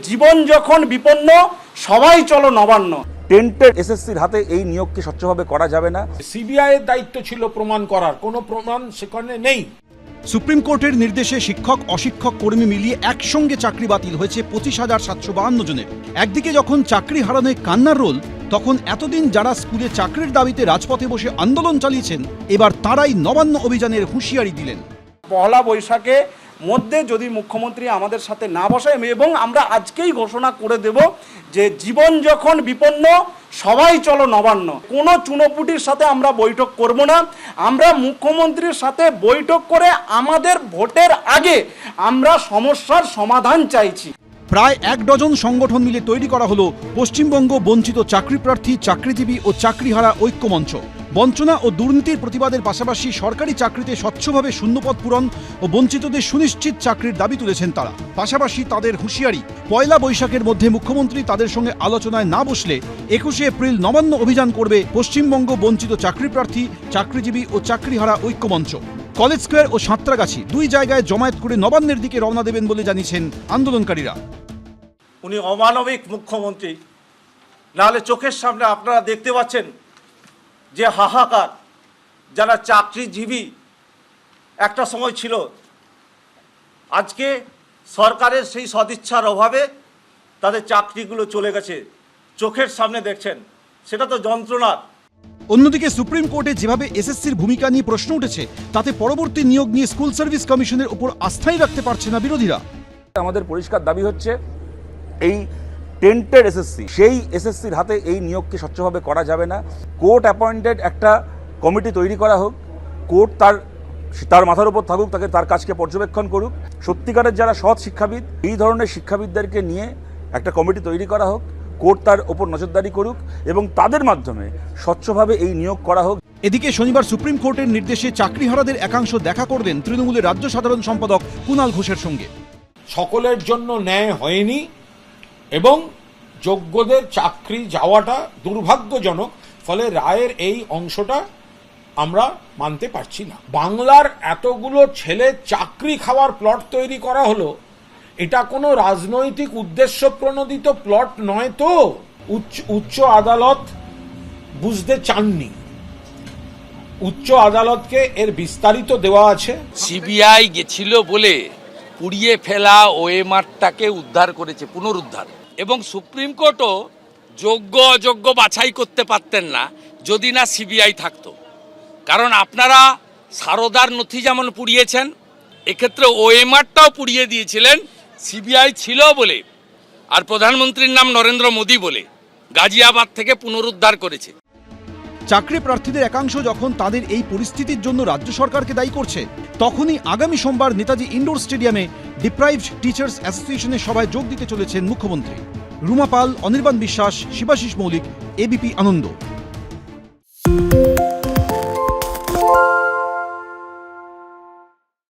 জীবন যখন বিপন্ন সবাই চলো নবান্ন। টেন্টেড এসএসসির হাতে এই নিয়োগকে স্বচ্ছভাবে করা যাবে না? সিবিআই এর দায়িত্ব ছিল প্রমাণ করার। কোনো প্রমাণ সেখানে নেই। সুপ্রিম কোর্টের নির্দেশে শিক্ষক অশিক্ষক কর্মী মিলিয়ে একসঙ্গে চাকরি বাতিল হয়েছে পঁচিশ হাজার সাতশো বাহান্ন জনের। একদিকে যখন চাকরি হারানোয় কান্নার রোল তখন এতদিন যারা স্কুলে চাকরির দাবিতে রাজপথে বসে আন্দোলন চালিয়েছেন এবার তারাই নবান্ন অভিযানের হুঁশিয়ারি দিলেন। পহলা বৈশাখে মধ্যে যদি মুখ্যমন্ত্রী আমাদের সাথে না বসায় এবং আমরা আজকেই ঘোষণা করে দেব যে জীবন যখন বিপন্ন, সবাই চলো নবান্ন। কোনো চুনোপুটির সাথে আমরা বৈঠক করব না। আমরা মুখ্যমন্ত্রীর সাথে বৈঠক করে আমাদের ভোটের আগে আমরা সমস্যার সমাধান চাইছি। প্রায় এক ডজন সংগঠন মিলে তৈরি করা হলো পশ্চিমবঙ্গ বঞ্চিত চাকরি প্রার্থী, চাকরিজীবী ও চাকরিহারা ঐক্যমঞ্চ। বঞ্চনা ও দুর্নীতির প্রতিবাদের পাশাপাশি সরকারি চাকরিতে স্বচ্ছভাবে শূন্যপদ পূরণ ও বঞ্চিতদের সুনিশ্চিত চাকরির দাবি তুলেছেন তারা। পাশাপাশি তাদের হুঁশিয়ারি, পয়লা বৈশাখের মধ্যে মুখ্যমন্ত্রী তাদের সঙ্গে আলোচনায় না বসলে একুশে এপ্রিল নবান্ন অভিযান করবে পশ্চিমবঙ্গ বঞ্চিত চাকরি প্রার্থী, চাকরিজীবী ও চাকরিহারা ঐক্যমঞ্চ। কলেজ স্কোয়ার ও সাঁতরাগাছি দুই জায়গায় জমায়েত করে নবান্নের দিকে রওনা দেবেন বলে জানিয়েছেন আন্দোলনকারীরা। উনি অমানবিক মুখ্যমন্ত্রী। নাহলে চোখের সামনে আপনারা দেখতে পাচ্ছেন যে হাহাকার যারা চাকরিজীবী একটা সময় ছিল। আজকে সরকারের সেই সদিচ্ছার অভাবে তাদের চাকরিগুলো চলে গেছে। চোখের সামনে দেখছেন সেটা তো যন্ত্রণার। অন্যদিকে সুপ্রিম কোর্টে যেভাবে এসএসসির ভূমিকা নিয়ে প্রশ্ন উঠেছে তাতে পরবর্তী নিয়োগ নিয়ে স্কুল সার্ভিস কমিশনের উপর আস্থাই রাখতে পারছে না বিরোধীরা। আমাদের পরিষ্কার দাবি হচ্ছে এই টেন্টেড এসএসসি সেই এসএসসির হাতে এই নিয়োগকে স্বচ্ছভাবে করা যাবে না। কোর্ট অ্যাপয়েন্টেড একটা কমিটি তৈরি করা হোক কোর্ট তার তার মাথার উপর থাকুক তাকে তার কাজকে পর্যবেক্ষণ করুক। সত্যিকারের যারা সৎ শিক্ষাবিদ এই ধরনের শিক্ষাবিদদেরকে নিয়ে একটা কমিটি তৈরি করা হোক কোর্ট তার ওপর নজরদারি করুক এবং তাদের মাধ্যমে স্বচ্ছভাবে এই নিয়োগ করা হোক। এদিকে শনিবার সুপ্রিম কোর্টের নির্দেশে চাকরিহারাদের একাংশ দেখা করবেন তৃণমূলের রাজ্য সাধারণ সম্পাদক কুণাল ঘোষের সঙ্গে। সকলের জন্য ন্যায় হয়নি এবং যোগ্যদের চাকরি যাওয়াটা দুর্ভাগ্যজনক, ফলে রায়ের এই অংশটা আমরা মানতে পারছি না। বাংলার এতগুলো ছেলে চাকরি খাওয়ার প্লট তৈরি করা হলো, এটা কোনো রাজনৈতিক উদ্দেশ্য প্রণোদিত প্লট নয় তো। উচ্চ উচ্চ আদালত বুঝতে চাননি। উচ্চ আদালতকে এর বিস্তারিত দেওয়া আছে। সিবিআই গেছিল বলে পুড়িয়ে ফেলা ওএমআরটাকে উদ্ধার করেছে, পুনরুদ্ধার। এবং সুপ্রিম কোর্টও যোগ্য অযোগ্য বাছাই করতে পারতেন না যদি না সিবিআই থাকতো। কারণ আপনারা সারদার নথি যেমন পুড়িয়েছেন, এক্ষেত্রে ওএমআরটাও পুড়িয়ে দিয়েছিলেন, সিবিআই ছিল বলে। আর প্রধানমন্ত্রীর নাম নরেন্দ্র মোদী বলে, গাজিয়াবাদ থেকে পুনরুদ্ধার করেছে। চাকরি প্রার্থীদের একাংশ যখন তাদের এই পরিস্থিতির জন্য রাজ্য সরকারকে দায়ী করছে, তখনই আগামী সোমবার নেতাজি ইনডোর স্টেডিয়ামে ডিপ্রাইভড টিচার্স অ্যাসোসিয়েশনের সভায় যোগ দিতে চলেছেন মুখ্যমন্ত্রী। রুমা পাল, অনির্বাণ বিশ্বাস, শিবাশিস মৌলিক, এবিপি আনন্দ।